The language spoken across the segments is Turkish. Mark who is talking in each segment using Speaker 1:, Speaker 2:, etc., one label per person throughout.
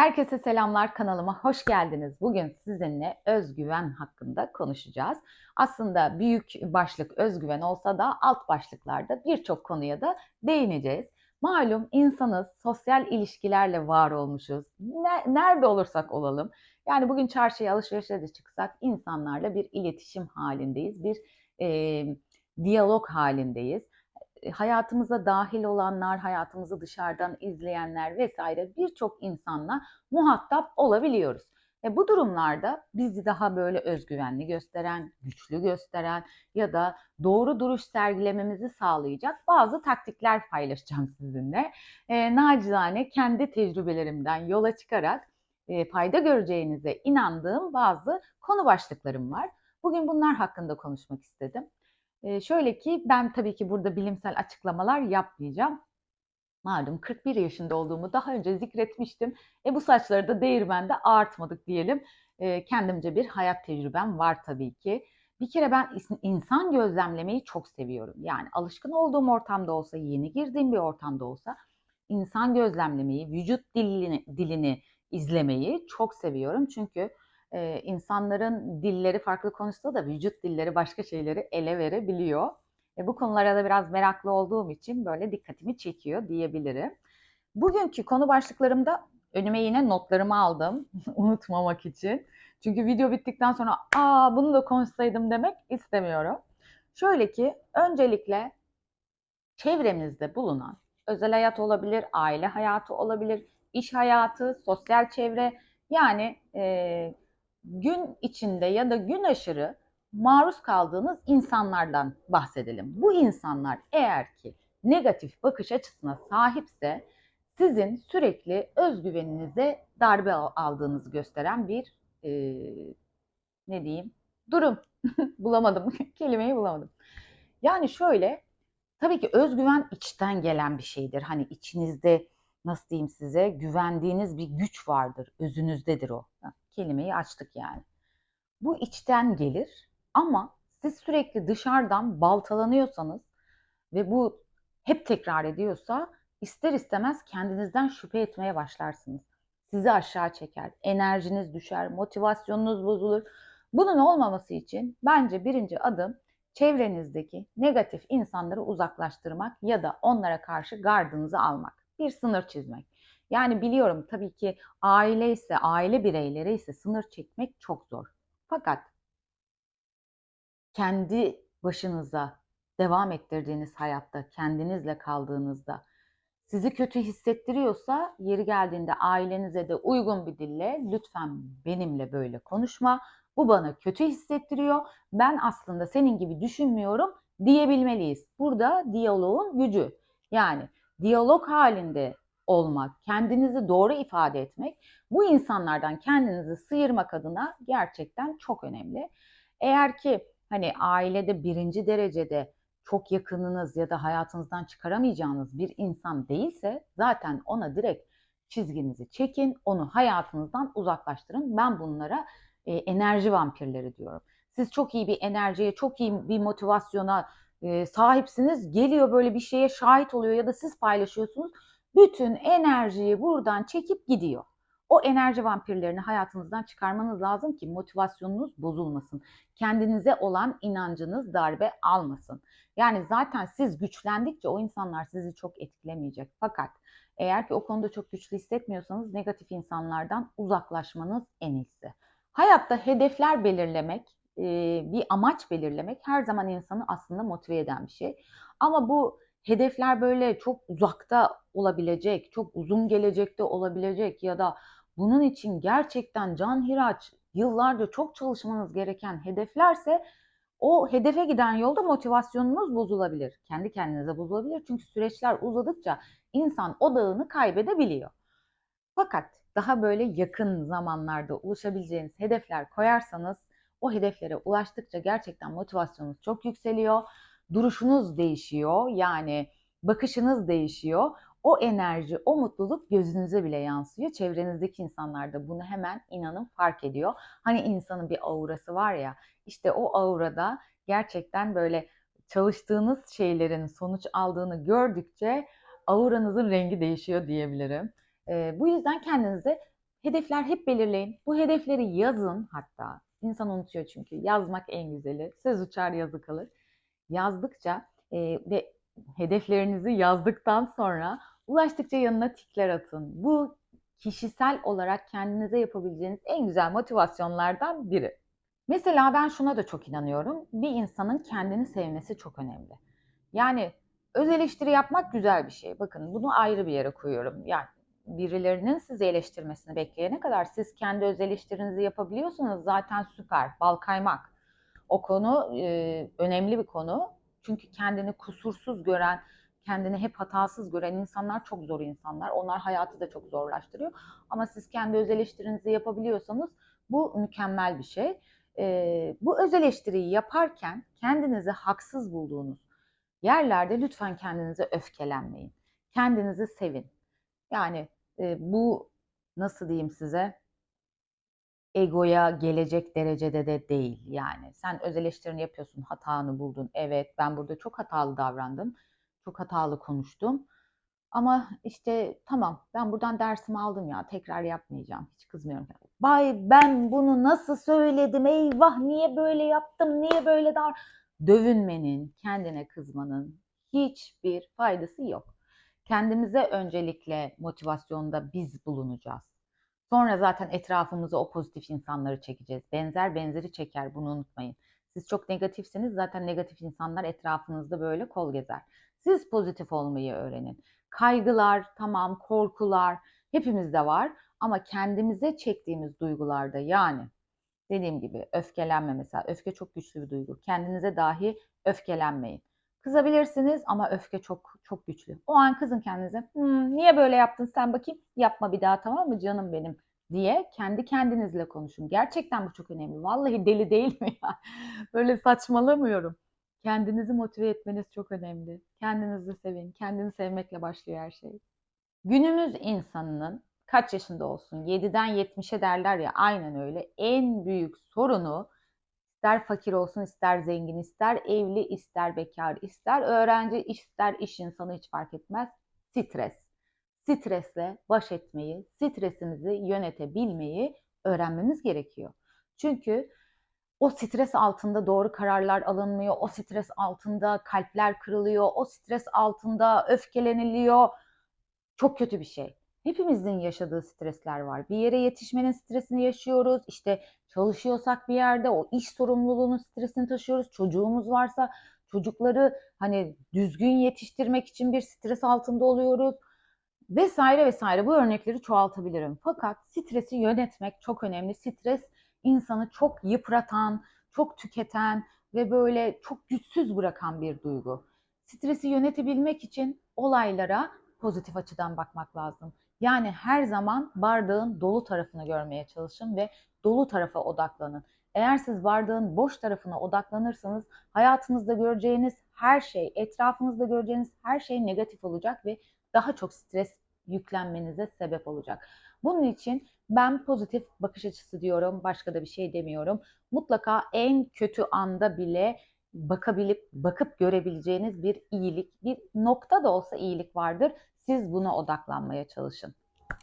Speaker 1: Herkese selamlar kanalıma hoş geldiniz. Bugün sizinle özgüven hakkında konuşacağız. Aslında büyük başlık özgüven olsa da alt başlıklarda birçok konuya da değineceğiz. Malum insanız, sosyal ilişkilerle var olmuşuz. Ne- nerede olursak olalım. Yani bugün çarşıya alışverişe de çıksak insanlarla bir iletişim halindeyiz, bir e, diyalog halindeyiz hayatımıza dahil olanlar, hayatımızı dışarıdan izleyenler vesaire birçok insanla muhatap olabiliyoruz. E bu durumlarda bizi daha böyle özgüvenli gösteren, güçlü gösteren ya da doğru duruş sergilememizi sağlayacak bazı taktikler paylaşacağım sizinle. E, nacizane kendi tecrübelerimden yola çıkarak e, fayda göreceğinize inandığım bazı konu başlıklarım var. Bugün bunlar hakkında konuşmak istedim. Ee, şöyle ki ben tabii ki burada bilimsel açıklamalar yapmayacağım. Malum 41 yaşında olduğumu daha önce zikretmiştim. E bu saçları da değirmende ağartmadık diyelim. E, kendimce bir hayat tecrübem var tabii ki. Bir kere ben insan gözlemlemeyi çok seviyorum. Yani alışkın olduğum ortamda olsa, yeni girdiğim bir ortamda olsa insan gözlemlemeyi, vücut dilini, dilini izlemeyi çok seviyorum. Çünkü e, insanların dilleri farklı konuşsa da vücut dilleri başka şeyleri ele verebiliyor. E, bu konulara da biraz meraklı olduğum için böyle dikkatimi çekiyor diyebilirim. Bugünkü konu başlıklarımda önüme yine notlarımı aldım unutmamak için. Çünkü video bittikten sonra aa bunu da konuşsaydım demek istemiyorum. Şöyle ki öncelikle çevremizde bulunan özel hayat olabilir, aile hayatı olabilir, iş hayatı, sosyal çevre yani e, gün içinde ya da gün aşırı maruz kaldığınız insanlardan bahsedelim. Bu insanlar eğer ki negatif bakış açısına sahipse sizin sürekli özgüveninize darbe aldığınızı gösteren bir e, ne diyeyim durum. bulamadım kelimeyi bulamadım. Yani şöyle tabii ki özgüven içten gelen bir şeydir. Hani içinizde nasıl diyeyim size güvendiğiniz bir güç vardır. Özünüzdedir o kelimeyi açtık yani. Bu içten gelir ama siz sürekli dışarıdan baltalanıyorsanız ve bu hep tekrar ediyorsa ister istemez kendinizden şüphe etmeye başlarsınız. Sizi aşağı çeker, enerjiniz düşer, motivasyonunuz bozulur. Bunun olmaması için bence birinci adım çevrenizdeki negatif insanları uzaklaştırmak ya da onlara karşı gardınızı almak. Bir sınır çizmek. Yani biliyorum tabii ki aile ise, aile bireyleri ise sınır çekmek çok zor. Fakat kendi başınıza devam ettirdiğiniz hayatta, kendinizle kaldığınızda sizi kötü hissettiriyorsa yeri geldiğinde ailenize de uygun bir dille lütfen benimle böyle konuşma. Bu bana kötü hissettiriyor. Ben aslında senin gibi düşünmüyorum diyebilmeliyiz. Burada diyaloğun gücü. Yani diyalog halinde olmak, kendinizi doğru ifade etmek bu insanlardan kendinizi sıyırmak adına gerçekten çok önemli. Eğer ki hani ailede birinci derecede çok yakınınız ya da hayatınızdan çıkaramayacağınız bir insan değilse zaten ona direkt çizginizi çekin, onu hayatınızdan uzaklaştırın. Ben bunlara e, enerji vampirleri diyorum. Siz çok iyi bir enerjiye, çok iyi bir motivasyona e, sahipsiniz. Geliyor böyle bir şeye şahit oluyor ya da siz paylaşıyorsunuz bütün enerjiyi buradan çekip gidiyor. O enerji vampirlerini hayatınızdan çıkarmanız lazım ki motivasyonunuz bozulmasın. Kendinize olan inancınız darbe almasın. Yani zaten siz güçlendikçe o insanlar sizi çok etkilemeyecek. Fakat eğer ki o konuda çok güçlü hissetmiyorsanız negatif insanlardan uzaklaşmanız en iyisi. Hayatta hedefler belirlemek, bir amaç belirlemek her zaman insanı aslında motive eden bir şey. Ama bu hedefler böyle çok uzakta olabilecek, çok uzun gelecekte olabilecek ya da bunun için gerçekten can hiraç yıllarca çok çalışmanız gereken hedeflerse o hedefe giden yolda motivasyonunuz bozulabilir. Kendi kendinize bozulabilir. Çünkü süreçler uzadıkça insan odağını kaybedebiliyor. Fakat daha böyle yakın zamanlarda ulaşabileceğiniz hedefler koyarsanız o hedeflere ulaştıkça gerçekten motivasyonunuz çok yükseliyor duruşunuz değişiyor. Yani bakışınız değişiyor. O enerji, o mutluluk gözünüze bile yansıyor. Çevrenizdeki insanlar da bunu hemen inanın fark ediyor. Hani insanın bir aurası var ya, işte o aurada gerçekten böyle çalıştığınız şeylerin sonuç aldığını gördükçe auranızın rengi değişiyor diyebilirim. E, bu yüzden kendinize hedefler hep belirleyin. Bu hedefleri yazın hatta. İnsan unutuyor çünkü. Yazmak en güzeli. Söz uçar yazı kalır. Yazdıkça e, ve hedeflerinizi yazdıktan sonra ulaştıkça yanına tikler atın. Bu kişisel olarak kendinize yapabileceğiniz en güzel motivasyonlardan biri. Mesela ben şuna da çok inanıyorum. Bir insanın kendini sevmesi çok önemli. Yani öz eleştiri yapmak güzel bir şey. Bakın bunu ayrı bir yere koyuyorum. Yani birilerinin sizi eleştirmesini bekleyene kadar siz kendi öz eleştirinizi yapabiliyorsanız zaten süper, bal kaymak. O konu e, önemli bir konu. Çünkü kendini kusursuz gören, kendini hep hatasız gören insanlar çok zor insanlar. Onlar hayatı da çok zorlaştırıyor. Ama siz kendi öz eleştirinizi yapabiliyorsanız bu mükemmel bir şey. E, bu öz eleştiriyi yaparken kendinizi haksız bulduğunuz yerlerde lütfen kendinize öfkelenmeyin. Kendinizi sevin. Yani e, bu nasıl diyeyim size egoya gelecek derecede de değil yani. Sen öz eleştirini yapıyorsun, hatanı buldun. Evet, ben burada çok hatalı davrandım. Çok hatalı konuştum. Ama işte tamam ben buradan dersimi aldım ya tekrar yapmayacağım. Hiç kızmıyorum. Bay ben bunu nasıl söyledim? Eyvah niye böyle yaptım? Niye böyle davrandım? Dövünmenin, kendine kızmanın hiçbir faydası yok. Kendimize öncelikle motivasyonda biz bulunacağız. Sonra zaten etrafımıza o pozitif insanları çekeceğiz. Benzer benzeri çeker bunu unutmayın. Siz çok negatifseniz zaten negatif insanlar etrafınızda böyle kol gezer. Siz pozitif olmayı öğrenin. Kaygılar, tamam, korkular hepimizde var ama kendimize çektiğimiz duygularda yani dediğim gibi öfkelenme mesela. Öfke çok güçlü bir duygu. Kendinize dahi öfkelenmeyin. Kızabilirsiniz ama öfke çok çok güçlü. O an kızın kendinize. Hmm, niye böyle yaptın sen bakayım? Yapma bir daha tamam mı canım benim diye kendi kendinizle konuşun. Gerçekten bu çok önemli. Vallahi deli değil mi ya? Böyle saçmalamıyorum. Kendinizi motive etmeniz çok önemli. Kendinizi sevin. Kendini sevmekle başlıyor her şey. Günümüz insanının kaç yaşında olsun 7'den 70'e derler ya aynen öyle. En büyük sorunu ister fakir olsun ister zengin ister evli ister bekar ister öğrenci ister iş insanı hiç fark etmez. Stres. Stresle baş etmeyi, stresimizi yönetebilmeyi öğrenmemiz gerekiyor. Çünkü o stres altında doğru kararlar alınmıyor. O stres altında kalpler kırılıyor. O stres altında öfkeleniliyor. Çok kötü bir şey. Hepimizin yaşadığı stresler var. Bir yere yetişmenin stresini yaşıyoruz. İşte çalışıyorsak bir yerde o iş sorumluluğunun stresini taşıyoruz. Çocuğumuz varsa çocukları hani düzgün yetiştirmek için bir stres altında oluyoruz. Vesaire vesaire bu örnekleri çoğaltabilirim. Fakat stresi yönetmek çok önemli. Stres insanı çok yıpratan, çok tüketen ve böyle çok güçsüz bırakan bir duygu. Stresi yönetebilmek için olaylara pozitif açıdan bakmak lazım. Yani her zaman bardağın dolu tarafını görmeye çalışın ve dolu tarafa odaklanın. Eğer siz bardağın boş tarafına odaklanırsanız hayatınızda göreceğiniz her şey, etrafınızda göreceğiniz her şey negatif olacak ve daha çok stres yüklenmenize sebep olacak. Bunun için ben pozitif bakış açısı diyorum, başka da bir şey demiyorum. Mutlaka en kötü anda bile bakabilip bakıp görebileceğiniz bir iyilik, bir nokta da olsa iyilik vardır. Siz buna odaklanmaya çalışın.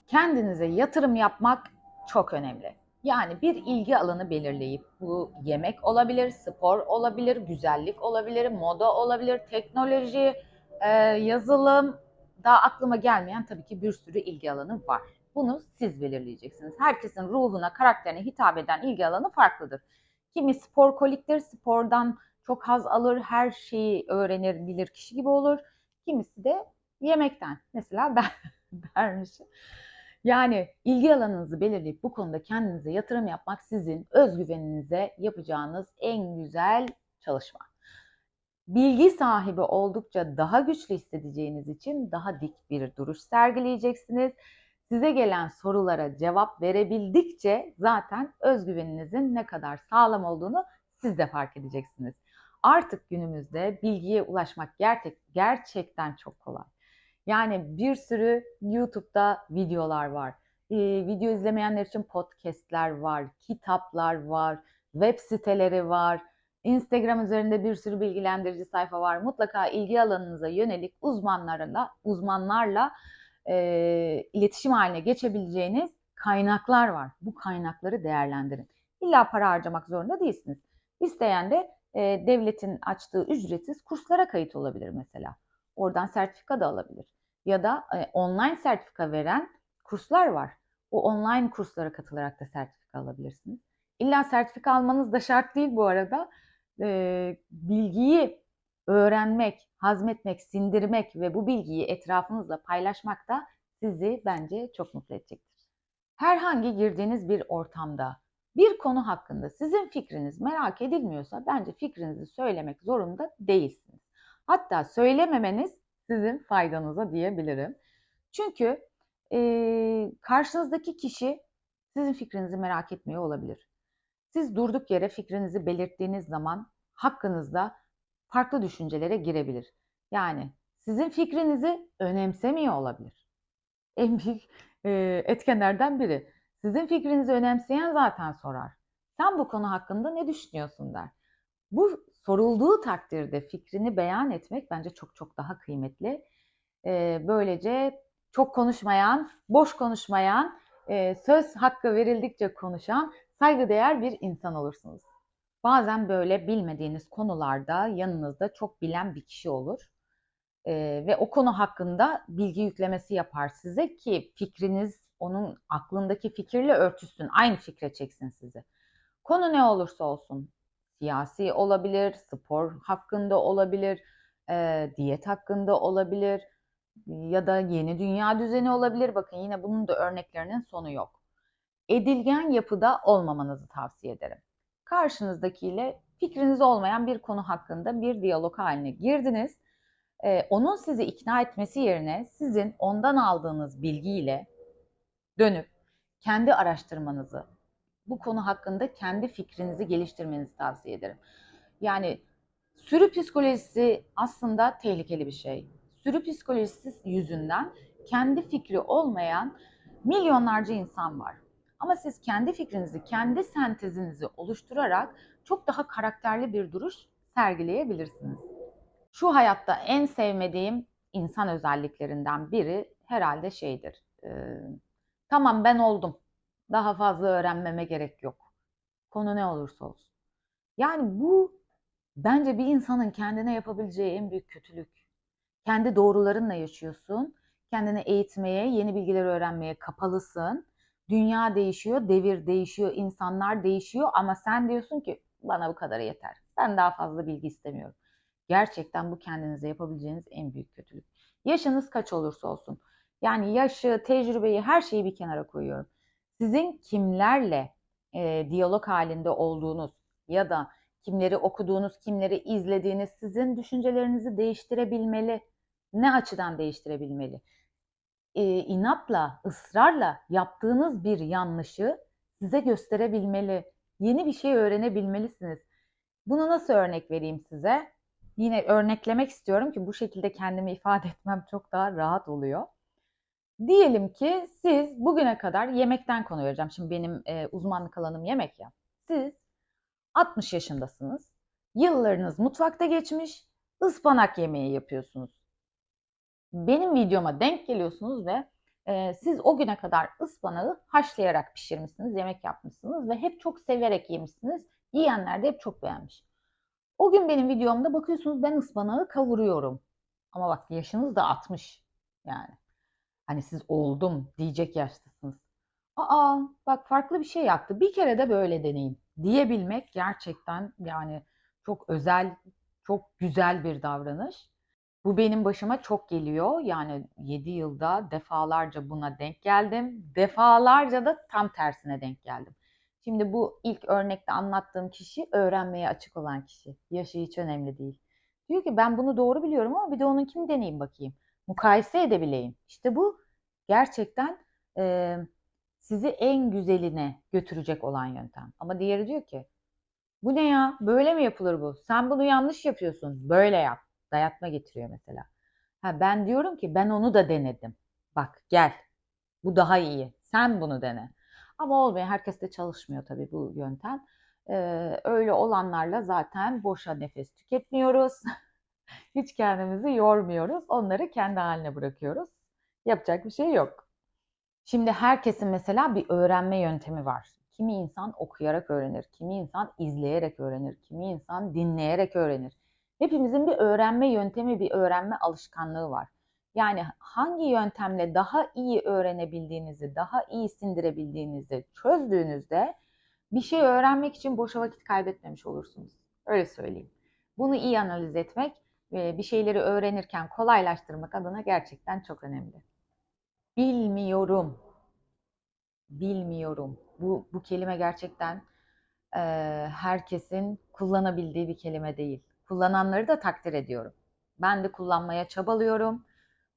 Speaker 1: Kendinize yatırım yapmak çok önemli. Yani bir ilgi alanı belirleyip bu yemek olabilir, spor olabilir, güzellik olabilir, moda olabilir, teknoloji, e, yazılım, daha aklıma gelmeyen tabii ki bir sürü ilgi alanı var. Bunu siz belirleyeceksiniz. Herkesin ruhuna, karakterine hitap eden ilgi alanı farklıdır. Kimi spor koliktir, spordan çok haz alır, her şeyi öğrenir, bilir kişi gibi olur. Kimisi de yemekten. Mesela ben dermişim. Yani ilgi alanınızı belirleyip bu konuda kendinize yatırım yapmak sizin özgüveninize yapacağınız en güzel çalışma. Bilgi sahibi oldukça daha güçlü hissedeceğiniz için daha dik bir duruş sergileyeceksiniz. Size gelen sorulara cevap verebildikçe zaten özgüveninizin ne kadar sağlam olduğunu siz de fark edeceksiniz. Artık günümüzde bilgiye ulaşmak gerçek, gerçekten çok kolay. Yani bir sürü YouTube'da videolar var. Ee, video izlemeyenler için podcastler var, kitaplar var, web siteleri var. Instagram üzerinde bir sürü bilgilendirici sayfa var. Mutlaka ilgi alanınıza yönelik uzmanlarla, uzmanlarla e, iletişim haline geçebileceğiniz kaynaklar var. Bu kaynakları değerlendirin. İlla para harcamak zorunda değilsiniz. İsteyen de e, devletin açtığı ücretsiz kurslara kayıt olabilir mesela. Oradan sertifika da alabilir. Ya da e, online sertifika veren kurslar var. O online kurslara katılarak da sertifika alabilirsiniz. İlla sertifika almanız da şart değil bu arada. E, bilgiyi öğrenmek, hazmetmek, sindirmek ve bu bilgiyi etrafınızla paylaşmak da sizi bence çok mutlu edecektir. Herhangi girdiğiniz bir ortamda bir konu hakkında sizin fikriniz merak edilmiyorsa bence fikrinizi söylemek zorunda değilsiniz. Hatta söylememeniz sizin faydanıza diyebilirim. Çünkü e, karşınızdaki kişi sizin fikrinizi merak etmiyor olabilir. Siz durduk yere fikrinizi belirttiğiniz zaman hakkınızda farklı düşüncelere girebilir. Yani sizin fikrinizi önemsemiyor olabilir. En büyük e, etkenlerden biri. Sizin fikrinizi önemseyen zaten sorar. Sen bu konu hakkında ne düşünüyorsun der. Bu sorulduğu takdirde fikrini beyan etmek bence çok çok daha kıymetli. E, böylece çok konuşmayan, boş konuşmayan, e, söz hakkı verildikçe konuşan saygıdeğer bir insan olursunuz. Bazen böyle bilmediğiniz konularda yanınızda çok bilen bir kişi olur. Ee, ve o konu hakkında bilgi yüklemesi yapar size ki fikriniz onun aklındaki fikirle örtüşsün. Aynı fikre çeksin sizi. Konu ne olursa olsun. Siyasi olabilir, spor hakkında olabilir, e, diyet hakkında olabilir ya da yeni dünya düzeni olabilir. Bakın yine bunun da örneklerinin sonu yok. Edilgen yapıda olmamanızı tavsiye ederim karşınızdakiyle fikriniz olmayan bir konu hakkında bir diyalog haline girdiniz. Ee, onun sizi ikna etmesi yerine sizin ondan aldığınız bilgiyle dönüp kendi araştırmanızı, bu konu hakkında kendi fikrinizi geliştirmenizi tavsiye ederim. Yani sürü psikolojisi aslında tehlikeli bir şey. Sürü psikolojisi yüzünden kendi fikri olmayan milyonlarca insan var. Ama siz kendi fikrinizi, kendi sentezinizi oluşturarak çok daha karakterli bir duruş sergileyebilirsiniz. Şu hayatta en sevmediğim insan özelliklerinden biri herhalde şeydir. E, tamam ben oldum. Daha fazla öğrenmeme gerek yok. Konu ne olursa olsun. Yani bu bence bir insanın kendine yapabileceği en büyük kötülük. Kendi doğrularınla yaşıyorsun. Kendini eğitmeye, yeni bilgileri öğrenmeye kapalısın Dünya değişiyor, devir değişiyor, insanlar değişiyor ama sen diyorsun ki bana bu kadar yeter. Ben daha fazla bilgi istemiyorum. Gerçekten bu kendinize yapabileceğiniz en büyük kötülük. Yaşınız kaç olursa olsun. Yani yaşı, tecrübeyi, her şeyi bir kenara koyuyorum. Sizin kimlerle e, diyalog halinde olduğunuz ya da kimleri okuduğunuz, kimleri izlediğiniz sizin düşüncelerinizi değiştirebilmeli. Ne açıdan değiştirebilmeli? e, inatla, ısrarla yaptığınız bir yanlışı size gösterebilmeli. Yeni bir şey öğrenebilmelisiniz. Bunu nasıl örnek vereyim size? Yine örneklemek istiyorum ki bu şekilde kendimi ifade etmem çok daha rahat oluyor. Diyelim ki siz bugüne kadar yemekten konu vereceğim. Şimdi benim e, uzmanlık alanım yemek ya. Siz 60 yaşındasınız. Yıllarınız mutfakta geçmiş. ıspanak yemeği yapıyorsunuz benim videoma denk geliyorsunuz ve e, siz o güne kadar ıspanağı haşlayarak pişirmişsiniz, yemek yapmışsınız ve hep çok severek yemişsiniz. Yiyenler de hep çok beğenmiş. O gün benim videomda bakıyorsunuz ben ıspanağı kavuruyorum. Ama bak yaşınız da 60 yani. Hani siz oldum diyecek yaştasınız. Aa bak farklı bir şey yaptı. Bir kere de böyle deneyin diyebilmek gerçekten yani çok özel, çok güzel bir davranış. Bu benim başıma çok geliyor. Yani 7 yılda defalarca buna denk geldim. Defalarca da tam tersine denk geldim. Şimdi bu ilk örnekte anlattığım kişi öğrenmeye açık olan kişi. Yaşı hiç önemli değil. Diyor ki ben bunu doğru biliyorum ama bir de onun kim deneyeyim bakayım. Mukayese edebileyim. İşte bu gerçekten e, sizi en güzeline götürecek olan yöntem. Ama diğeri diyor ki bu ne ya? Böyle mi yapılır bu? Sen bunu yanlış yapıyorsun. Böyle yap. Dayatma getiriyor mesela. Ha ben diyorum ki ben onu da denedim. Bak gel. Bu daha iyi. Sen bunu dene. Ama olmuyor. Herkes de çalışmıyor tabii bu yöntem. Ee, öyle olanlarla zaten boşa nefes tüketmiyoruz. Hiç kendimizi yormuyoruz. Onları kendi haline bırakıyoruz. Yapacak bir şey yok. Şimdi herkesin mesela bir öğrenme yöntemi var. Kimi insan okuyarak öğrenir, kimi insan izleyerek öğrenir, kimi insan dinleyerek öğrenir. Hepimizin bir öğrenme yöntemi, bir öğrenme alışkanlığı var. Yani hangi yöntemle daha iyi öğrenebildiğinizi, daha iyi sindirebildiğinizi çözdüğünüzde bir şey öğrenmek için boşa vakit kaybetmemiş olursunuz. Öyle söyleyeyim. Bunu iyi analiz etmek bir şeyleri öğrenirken kolaylaştırmak adına gerçekten çok önemli. Bilmiyorum. Bilmiyorum. Bu, bu kelime gerçekten e, herkesin kullanabildiği bir kelime değil. Kullananları da takdir ediyorum. Ben de kullanmaya çabalıyorum.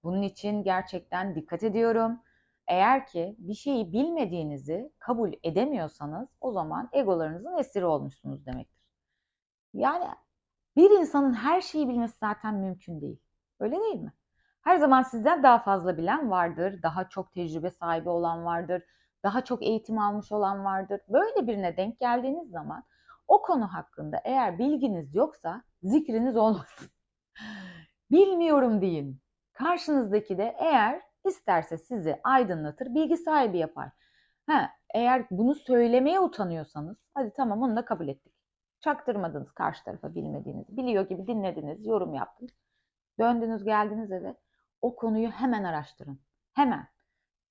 Speaker 1: Bunun için gerçekten dikkat ediyorum. Eğer ki bir şeyi bilmediğinizi kabul edemiyorsanız o zaman egolarınızın esiri olmuşsunuz demektir. Yani bir insanın her şeyi bilmesi zaten mümkün değil. Öyle değil mi? Her zaman sizden daha fazla bilen vardır, daha çok tecrübe sahibi olan vardır, daha çok eğitim almış olan vardır. Böyle birine denk geldiğiniz zaman o konu hakkında eğer bilginiz yoksa zikriniz olmasın. Bilmiyorum deyin. Karşınızdaki de eğer isterse sizi aydınlatır, bilgi sahibi yapar. Ha, eğer bunu söylemeye utanıyorsanız hadi tamam onu da kabul ettik. Çaktırmadınız karşı tarafa bilmediğiniz, biliyor gibi dinlediniz, yorum yaptınız. Döndünüz geldiniz eve o konuyu hemen araştırın. Hemen.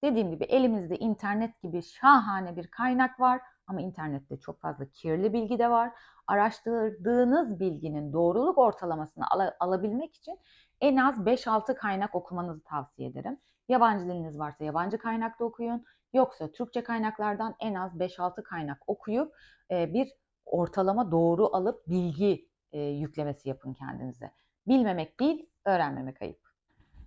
Speaker 1: Dediğim gibi elimizde internet gibi şahane bir kaynak var ama internette çok fazla kirli bilgi de var. Araştırdığınız bilginin doğruluk ortalamasını al- alabilmek için en az 5-6 kaynak okumanızı tavsiye ederim. Yabancı diliniz varsa yabancı kaynakta okuyun. Yoksa Türkçe kaynaklardan en az 5-6 kaynak okuyup e, bir ortalama doğru alıp bilgi e, yüklemesi yapın kendinize. Bilmemek değil, öğrenmemek ayıp.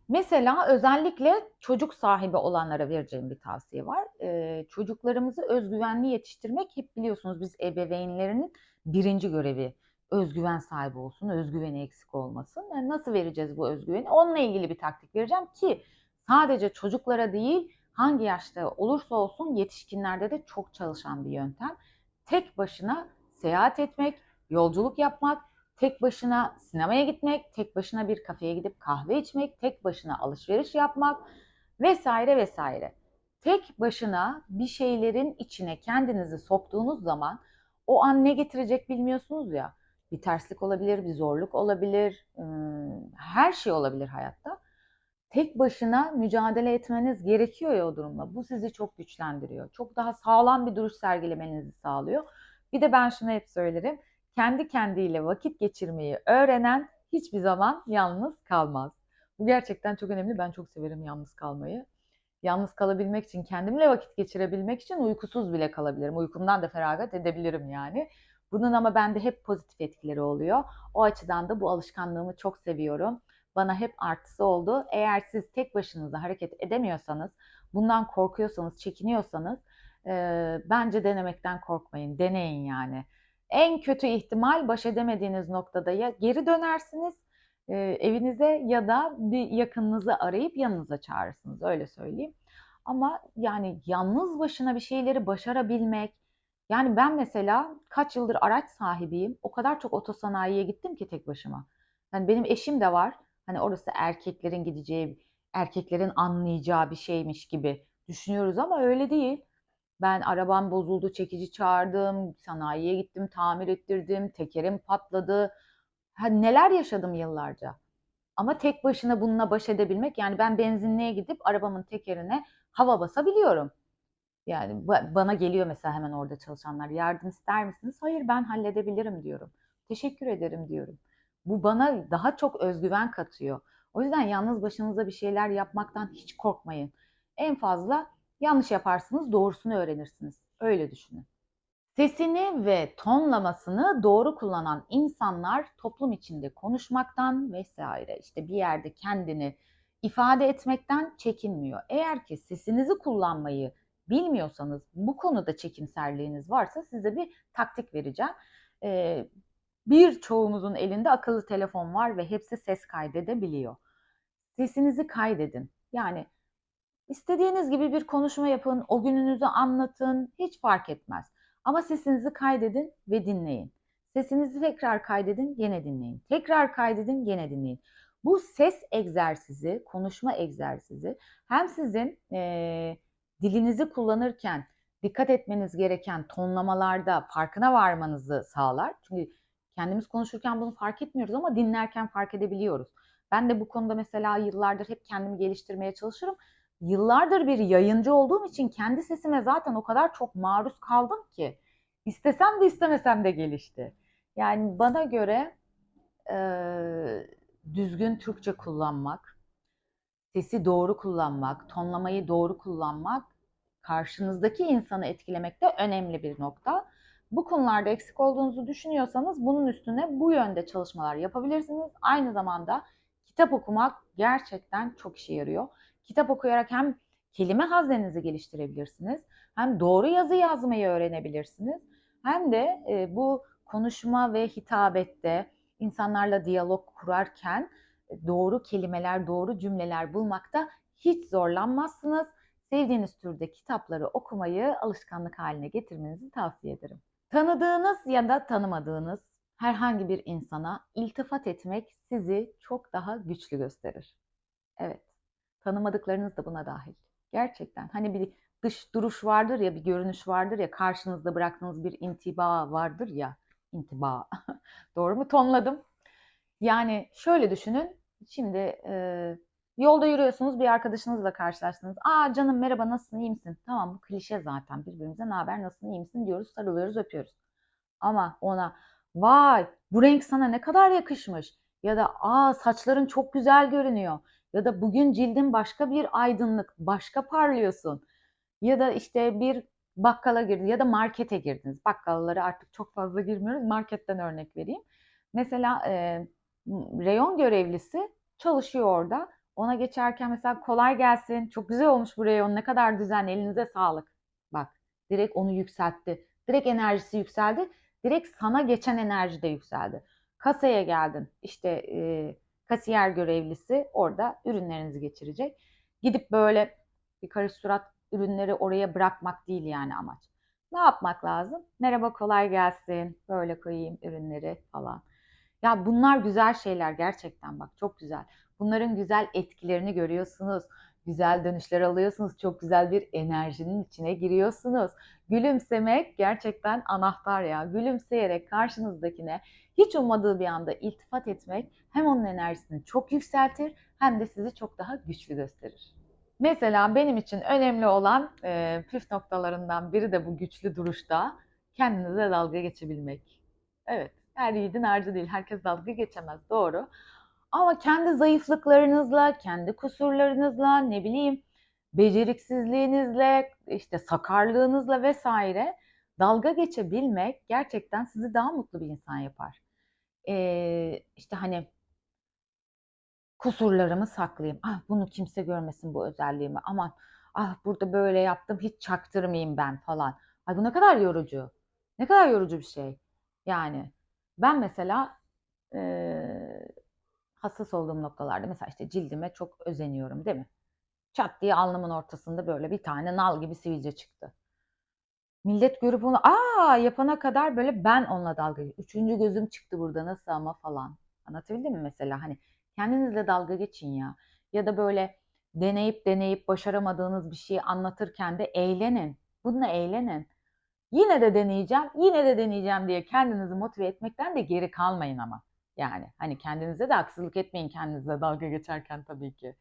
Speaker 1: Mesela özellikle çocuk sahibi olanlara vereceğim bir tavsiye var. Ee, çocuklarımızı özgüvenli yetiştirmek hep biliyorsunuz biz ebeveynlerinin birinci görevi. Özgüven sahibi olsun, özgüveni eksik olmasın. Yani nasıl vereceğiz bu özgüveni? Onunla ilgili bir taktik vereceğim ki sadece çocuklara değil hangi yaşta olursa olsun yetişkinlerde de çok çalışan bir yöntem. Tek başına seyahat etmek, yolculuk yapmak tek başına sinemaya gitmek, tek başına bir kafeye gidip kahve içmek, tek başına alışveriş yapmak vesaire vesaire. Tek başına bir şeylerin içine kendinizi soktuğunuz zaman o an ne getirecek bilmiyorsunuz ya. Bir terslik olabilir, bir zorluk olabilir, her şey olabilir hayatta. Tek başına mücadele etmeniz gerekiyor ya o durumda. Bu sizi çok güçlendiriyor. Çok daha sağlam bir duruş sergilemenizi sağlıyor. Bir de ben şunu hep söylerim kendi kendiyle vakit geçirmeyi öğrenen hiçbir zaman yalnız kalmaz. Bu gerçekten çok önemli. Ben çok severim yalnız kalmayı. Yalnız kalabilmek için, kendimle vakit geçirebilmek için uykusuz bile kalabilirim. Uykumdan da feragat edebilirim yani. Bunun ama bende hep pozitif etkileri oluyor. O açıdan da bu alışkanlığımı çok seviyorum. Bana hep artısı oldu. Eğer siz tek başınıza hareket edemiyorsanız, bundan korkuyorsanız, çekiniyorsanız e, bence denemekten korkmayın. Deneyin yani. En kötü ihtimal baş edemediğiniz noktada ya geri dönersiniz e, evinize ya da bir yakınınızı arayıp yanınıza çağırırsınız öyle söyleyeyim. Ama yani yalnız başına bir şeyleri başarabilmek yani ben mesela kaç yıldır araç sahibiyim. O kadar çok otosanayiye gittim ki tek başıma. Yani benim eşim de var. Hani orası erkeklerin gideceği, erkeklerin anlayacağı bir şeymiş gibi düşünüyoruz ama öyle değil. Ben arabam bozuldu, çekici çağırdım, sanayiye gittim, tamir ettirdim, tekerim patladı. Ha, neler yaşadım yıllarca. Ama tek başına bununla baş edebilmek yani ben benzinliğe gidip arabamın tekerine hava basabiliyorum. Yani bana geliyor mesela hemen orada çalışanlar yardım ister misiniz? Hayır ben halledebilirim diyorum. Teşekkür ederim diyorum. Bu bana daha çok özgüven katıyor. O yüzden yalnız başınıza bir şeyler yapmaktan hiç korkmayın. En fazla Yanlış yaparsınız, doğrusunu öğrenirsiniz. Öyle düşünün. Sesini ve tonlamasını doğru kullanan insanlar toplum içinde konuşmaktan vesaire işte bir yerde kendini ifade etmekten çekinmiyor. Eğer ki sesinizi kullanmayı bilmiyorsanız bu konuda çekimserliğiniz varsa size bir taktik vereceğim. Ee, Birçoğumuzun elinde akıllı telefon var ve hepsi ses kaydedebiliyor. Sesinizi kaydedin. Yani İstediğiniz gibi bir konuşma yapın, o gününüzü anlatın, hiç fark etmez. Ama sesinizi kaydedin ve dinleyin. Sesinizi tekrar kaydedin, yine dinleyin. Tekrar kaydedin, yine dinleyin. Bu ses egzersizi, konuşma egzersizi hem sizin e, dilinizi kullanırken dikkat etmeniz gereken tonlamalarda farkına varmanızı sağlar. Çünkü kendimiz konuşurken bunu fark etmiyoruz ama dinlerken fark edebiliyoruz. Ben de bu konuda mesela yıllardır hep kendimi geliştirmeye çalışırım. Yıllardır bir yayıncı olduğum için kendi sesime zaten o kadar çok maruz kaldım ki istesem de istemesem de gelişti. Yani bana göre e, düzgün Türkçe kullanmak, sesi doğru kullanmak, tonlamayı doğru kullanmak karşınızdaki insanı etkilemekte önemli bir nokta. Bu konularda eksik olduğunuzu düşünüyorsanız bunun üstüne bu yönde çalışmalar yapabilirsiniz. Aynı zamanda kitap okumak gerçekten çok işe yarıyor. Kitap okuyarak hem kelime haznenizi geliştirebilirsiniz, hem doğru yazı yazmayı öğrenebilirsiniz, hem de e, bu konuşma ve hitabette insanlarla diyalog kurarken e, doğru kelimeler, doğru cümleler bulmakta hiç zorlanmazsınız. Sevdiğiniz türde kitapları okumayı alışkanlık haline getirmenizi tavsiye ederim. Tanıdığınız ya da tanımadığınız herhangi bir insana iltifat etmek sizi çok daha güçlü gösterir. Evet, tanımadıklarınız da buna dahil. Gerçekten hani bir dış duruş vardır ya, bir görünüş vardır ya, karşınızda bıraktığınız bir intiba vardır ya, intiba. Doğru mu tonladım? Yani şöyle düşünün, şimdi e, yolda yürüyorsunuz, bir arkadaşınızla karşılaştınız. Aa canım merhaba nasılsın, iyi misin? Tamam bu klişe zaten, birbirimize ne haber, nasılsın, iyi misin diyoruz, sarılıyoruz, öpüyoruz. Ama ona vay bu renk sana ne kadar yakışmış ya da aa saçların çok güzel görünüyor ya da bugün cildin başka bir aydınlık, başka parlıyorsun ya da işte bir bakkala girdiniz ya da markete girdiniz. Bakkallara artık çok fazla girmiyoruz. Marketten örnek vereyim. Mesela e, reyon görevlisi çalışıyor orada. Ona geçerken mesela kolay gelsin, çok güzel olmuş bu reyon, ne kadar düzenli, elinize sağlık. Bak direkt onu yükseltti. Direkt enerjisi yükseldi. Direkt sana geçen enerji de yükseldi. Kasaya geldin. İşte e, kasiyer görevlisi orada ürünlerinizi geçirecek. Gidip böyle bir karış surat ürünleri oraya bırakmak değil yani amaç. Ne yapmak lazım? Merhaba kolay gelsin. Böyle koyayım ürünleri falan. Ya bunlar güzel şeyler gerçekten bak çok güzel. Bunların güzel etkilerini görüyorsunuz. Güzel dönüşler alıyorsunuz. Çok güzel bir enerjinin içine giriyorsunuz. Gülümsemek gerçekten anahtar ya. Gülümseyerek karşınızdakine hiç ummadığı bir anda iltifat etmek hem onun enerjisini çok yükseltir hem de sizi çok daha güçlü gösterir. Mesela benim için önemli olan e, püf noktalarından biri de bu güçlü duruşta kendinize dalga geçebilmek. Evet, her yiğidin harcı değil. Herkes dalga geçemez, doğru. Ama kendi zayıflıklarınızla, kendi kusurlarınızla, ne bileyim, beceriksizliğinizle, işte sakarlığınızla vesaire dalga geçebilmek gerçekten sizi daha mutlu bir insan yapar. Ee, işte hani kusurlarımı saklayayım. Ah bunu kimse görmesin bu özelliğimi. Aman ah burada böyle yaptım hiç çaktırmayayım ben falan. Ay bu ne kadar yorucu. Ne kadar yorucu bir şey. Yani ben mesela e, hassas olduğum noktalarda mesela işte cildime çok özeniyorum değil mi? Çat diye alnımın ortasında böyle bir tane nal gibi sivilce çıktı. Millet görüp onu aa yapana kadar böyle ben onunla dalga. Üçüncü gözüm çıktı burada nasıl ama falan. Anlatabildim mi mesela? Hani kendinizle dalga geçin ya. Ya da böyle deneyip deneyip başaramadığınız bir şeyi anlatırken de eğlenin. Bununla eğlenin. Yine de deneyeceğim, yine de deneyeceğim diye kendinizi motive etmekten de geri kalmayın ama. Yani hani kendinize de haksızlık etmeyin kendinizle dalga geçerken tabii ki.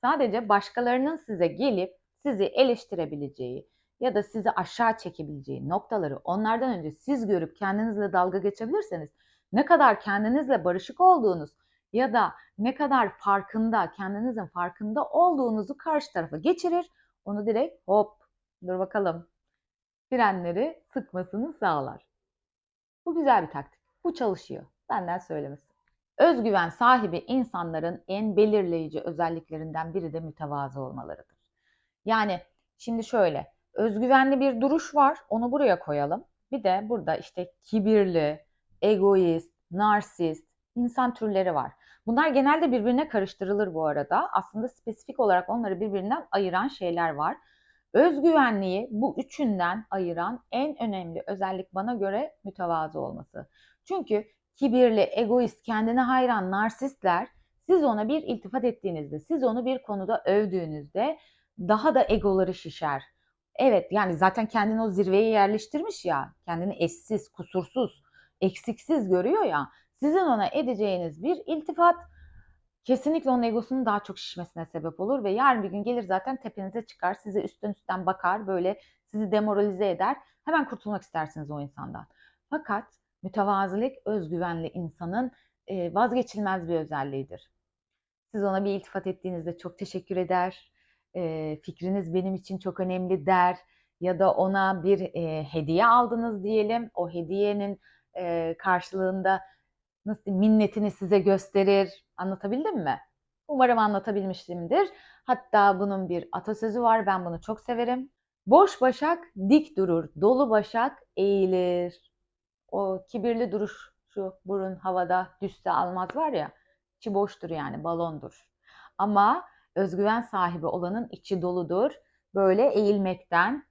Speaker 1: Sadece başkalarının size gelip sizi eleştirebileceği ya da sizi aşağı çekebileceği noktaları onlardan önce siz görüp kendinizle dalga geçebilirseniz ne kadar kendinizle barışık olduğunuz ya da ne kadar farkında, kendinizin farkında olduğunuzu karşı tarafa geçirir. Onu direkt hop dur bakalım frenleri sıkmasını sağlar. Bu güzel bir taktik. Bu çalışıyor. Benden söylemesi. Özgüven sahibi insanların en belirleyici özelliklerinden biri de mütevazı olmalarıdır. Yani şimdi şöyle, özgüvenli bir duruş var, onu buraya koyalım. Bir de burada işte kibirli, egoist, narsist insan türleri var. Bunlar genelde birbirine karıştırılır bu arada. Aslında spesifik olarak onları birbirinden ayıran şeyler var. Özgüvenliği bu üçünden ayıran en önemli özellik bana göre mütevazı olması. Çünkü kibirli, egoist, kendine hayran narsistler siz ona bir iltifat ettiğinizde, siz onu bir konuda övdüğünüzde daha da egoları şişer. Evet, yani zaten kendini o zirveye yerleştirmiş ya, kendini eşsiz, kusursuz, eksiksiz görüyor ya. Sizin ona edeceğiniz bir iltifat kesinlikle onun egosunun daha çok şişmesine sebep olur ve yarın bir gün gelir zaten tepenize çıkar, size üstten üstten bakar, böyle sizi demoralize eder. Hemen kurtulmak istersiniz o insandan. Fakat mütevazilik özgüvenli insanın e, vazgeçilmez bir özelliğidir. Siz ona bir iltifat ettiğinizde çok teşekkür eder, e, fikriniz benim için çok önemli der ya da ona bir e, hediye aldınız diyelim. O hediyenin karşılığında nasıl diyeyim, minnetini size gösterir. Anlatabildim mi? Umarım anlatabilmişimdir. Hatta bunun bir atasözü var. Ben bunu çok severim. Boş başak dik durur, dolu başak eğilir. O kibirli duruş, şu burun havada düşse almaz var ya, içi boştur yani balondur. Ama özgüven sahibi olanın içi doludur. Böyle eğilmekten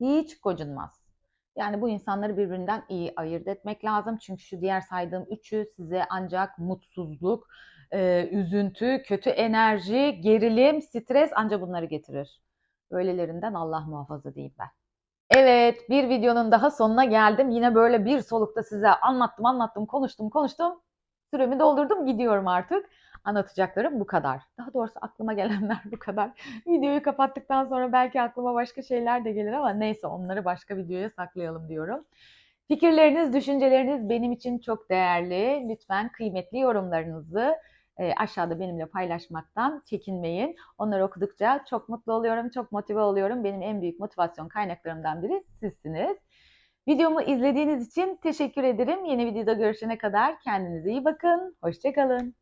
Speaker 1: hiç gocunmaz. Yani bu insanları birbirinden iyi ayırt etmek lazım. Çünkü şu diğer saydığım üçü size ancak mutsuzluk, e, üzüntü, kötü enerji, gerilim, stres ancak bunları getirir. Böylelerinden Allah muhafaza diyeyim ben. Evet, bir videonun daha sonuna geldim. Yine böyle bir solukta size anlattım, anlattım, konuştum, konuştum. Süremi doldurdum, gidiyorum artık. Anlatacaklarım bu kadar. Daha doğrusu aklıma gelenler bu kadar. Videoyu kapattıktan sonra belki aklıma başka şeyler de gelir ama neyse onları başka videoya saklayalım diyorum. Fikirleriniz, düşünceleriniz benim için çok değerli. Lütfen kıymetli yorumlarınızı e, aşağıda benimle paylaşmaktan çekinmeyin. Onları okudukça çok mutlu oluyorum, çok motive oluyorum. Benim en büyük motivasyon kaynaklarımdan biri sizsiniz. Videomu izlediğiniz için teşekkür ederim. Yeni videoda görüşene kadar kendinize iyi bakın. Hoşçakalın.